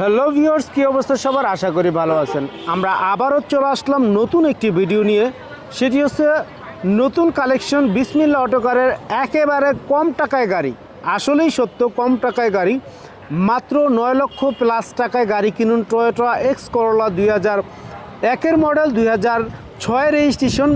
Hello viewers কী অবস্থা? সবার আশা করি ভালো আছেন। আমরা আবারও চলে আসলাম নতুন একটি ভিডিও নিয়ে। সেটি হচ্ছে নতুন কালেকশন বিসমিল্লা অটোকারের একেবারে কম টাকায় গাড়ি। আসলেই সত্য, কম টাকায় গাড়ি। মাত্র নয় লক্ষ প্লাস টাকায় গাড়ি কিনুন টয়োটা এক্স করলা দুই হাজার একের মডেল দুই হাজার ছয় রেজিস্ট্রেশন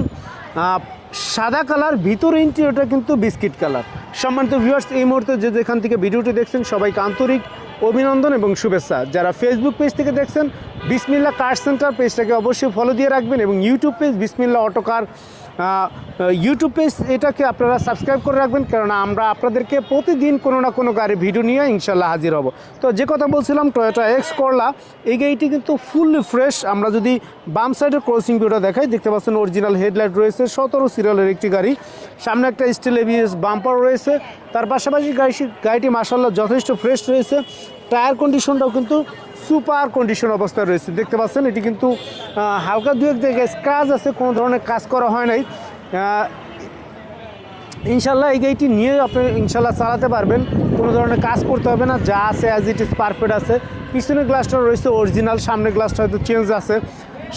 সাদা কালার, ভিতর ইন্টিরিয়রটা কিন্তু বিস্কিট কালার। সম্মানিত ভিউয়ার্স এই মুহূর্তে যে যেখান থেকে ভিডিওটি দেখছেন, সবাইকে আন্তরিক অভিনন্দন এবং শুভেচ্ছা। যারা ফেসবুক পেজ থেকে দেখছেন, বিসমিল্লা কার সেন্টার পেজটাকে অবশ্যই ফলো দিয়ে রাখবেন এবং ইউটিউব পেজ বিসমিল্লা অটোকার ইউটিউব পেজ এটাকে আপনারা সাবস্ক্রাইব করে রাখবেন কেননা আমরা আপনাদেরকে প্রতিদিন কোনো না কোনো গাড়ি ভিডিও নিয়ে ইনশাল্লাহ হাজির হব। তো যে কথা বলছিলাম টয়োটা এক্স করলা এই গাড়িটি কিন্তু ফুললি ফ্রেশ আমরা যদি বাম সাইডের ক্রসিং ভিউটা দেখাই, দেখতে পাচ্ছেন অরিজিনাল হেডলাইট রয়েছে, সতেরো সিরিয়ালের একটি গাড়ি। সামনে একটা স্টিল এবিএস বাম্পার রয়েছে তার পাশাপাশি গাড়ি গাড়িটি মাসাল্লাহ যথেষ্ট ফ্রেশ রয়েছে। টায়ার কন্ডিশনটাও কিন্তু সুপার কন্ডিশন অবস্থায় রয়েছে। দেখতে পাচ্ছেন, এটি কিন্তু হালকা দু এক জায়গায় স্ক্রাচ আছে, কোনো ধরনের কাজ করা হয় নাই। ইনশাল্লাহ এই গাড়িটি নিয়ে আপনি ইনশাল্লাহ চালাতে পারবেন। কোনো ধরনের কাজ করতে হবে না, যা আছে অ্যাজ ইট ইজ পারফেক্ট আছে। পিছনের গ্লাসটা রয়েছে অরিজিনাল সামনের গ্লাসটা হয়তো চেঞ্জ আছে।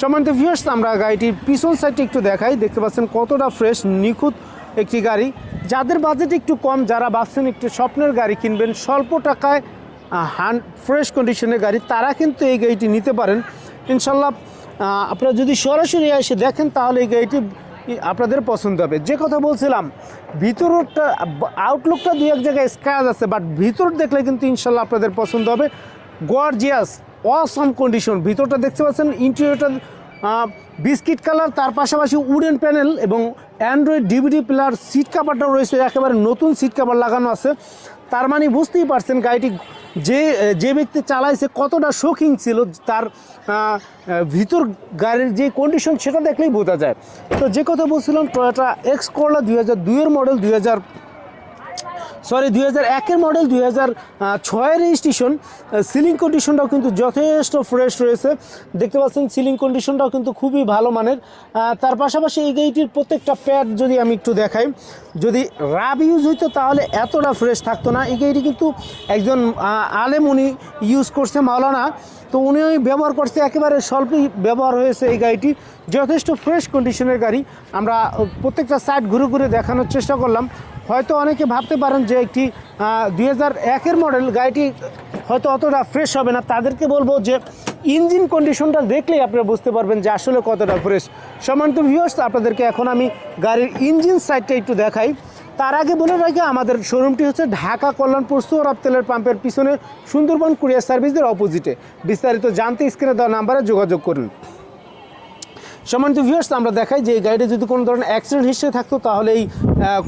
সম্মানিত ভিউয়ার্স আমরা গাড়িটির পিছন সাইডটা একটু দেখাই। দেখতে পাচ্ছেন, কতটা ফ্রেশ নিখুঁত একটি গাড়ি। যাদের বাজেট একটু কম, যারা ভাবছেন একটু স্বপ্নের গাড়ি কিনবেন, স্বল্প টাকায় হান ফ্রেশ কন্ডিশনের গাড়ি, তারা কিন্তু এই গাড়িটি নিতে পারেন। ইনশাল্লাহ আপনারা যদি সরাসরি এসে দেখেন, তাহলে এই গাড়িটি আপনাদের পছন্দ হবে। যে কথা বলছিলাম, ভিতরটা আউটলুকটা দু এক জায়গায় স্ক্র্যাচ আছে বাট ভিতর দেখলে কিন্তু ইনশাল্লাহ আপনাদের পছন্দ হবে। গর্জিয়াস অসম কন্ডিশন ভিতরটা দেখতে পাচ্ছেন ইন্টেরিয়রটা বিস্কিট কালার, তার পাশাপাশি উডেন প্যানেল এবং অ্যান্ড্রয়েড ডিভিডি প্লেয়ার সিট কাভারটাও রয়েছে, একেবারে নতুন সিট কাভার লাগানো আছে। তার মানে বুঝতেই পারছেন গাড়িটি যে যে ব্যক্তি চালাইছে, কতটা শৌখিন ছিল, তার ভিতর গাড়ির যে কন্ডিশন সেটা দেখলেই বোঝা যায়। তো যে কথা বলছিলাম টয়োটা এক্স করলা দুই হাজার দুইয়ের মডেল দুই হাজার সরি, দুই হাজার একের মডেল দুই হাজার ছয়ের রেজিস্ট্রেশন সিলিং কন্ডিশনটাও কিন্তু যথেষ্ট ফ্রেশ রয়েছে। দেখতে পাচ্ছেন সিলিং কন্ডিশনটাও কিন্তু খুবই ভালো মানের। তার পাশাপাশি এই গাড়িটির প্রত্যেকটা প্যাড যদি আমি একটু দেখাই, যদি রাব ইউজ হইতো তাহলে এতটা ফ্রেশ থাকতো না। এই গাড়িটি কিন্তু একজন আলেম উনি ইউজ করছে, মাওলানা। তো উনি ব্যবহার করছে, একেবারে স্বল্পই ব্যবহার হয়েছে এই গাড়িটি। যথেষ্ট ফ্রেশ কন্ডিশনের গাড়ি। আমরা প্রত্যেকটা সাইড ঘুরে ঘুরে দেখানোর চেষ্টা করলাম। হয়তো অনেকে ভাবতে পারেন যে একটি দুই হাজার একের মডেল গাড়িটি হয়তো অতটা ফ্রেশ হবে না। তাদেরকে বলব যে ইঞ্জিন কন্ডিশনটা দেখলেই আপনারা বুঝতে পারবেন যে আসলে কতটা ফ্রেশ সমান্ত ভিউয়ার্স আপনাদেরকে এখন আমি গাড়ির ইঞ্জিন সাইডটা একটু দেখাই। তার আগে বলে রাখি, আমাদের শোরুমটি হচ্ছে ঢাকা কল্যাণপুর সৌরভ তেলের পাম্পের পিছনে সুন্দরবন কুরিয়ার সার্ভিসের অপোজিটে বিস্তারিত জানতে স্ক্রিনে দেওয়া নাম্বারে যোগাযোগ করুন। সম্মানিত ভিউয়ার্স আমরা দেখাই যে এই গাড়িতে যদি কোনো ধরনের অ্যাক্সিডেন্ট হিস্ট্রি থাকতো, তাহলে এই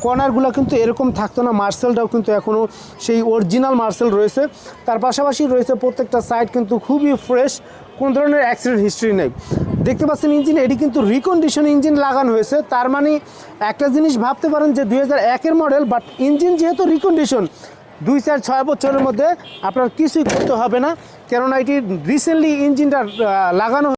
কর্নারগুলো কিন্তু এরকম থাকতো না। মার্সেলটাও কিন্তু এখনও সেই অরিজিনাল মার্সেল রয়েছে। তার পাশাপাশি রয়েছে প্রত্যেকটা সাইড কিন্তু খুবই ফ্রেশ কোনো ধরনের অ্যাক্সিডেন্ট হিস্ট্রি নেই। দেখতে পাচ্ছেন ইঞ্জিন এটি কিন্তু রিকন্ডিশন ইঞ্জিন লাগানো হয়েছে। তার মানে একটা জিনিস ভাবতে পারেন যে দুই হাজার একের মডেল বাট ইঞ্জিন যেহেতু রিকন্ডিশন দুই চার ছয় বছরের মধ্যে আপনার কিছুই করতে হবে না। কেননা এটি রিসেন্টলি ইঞ্জিনটা লাগানো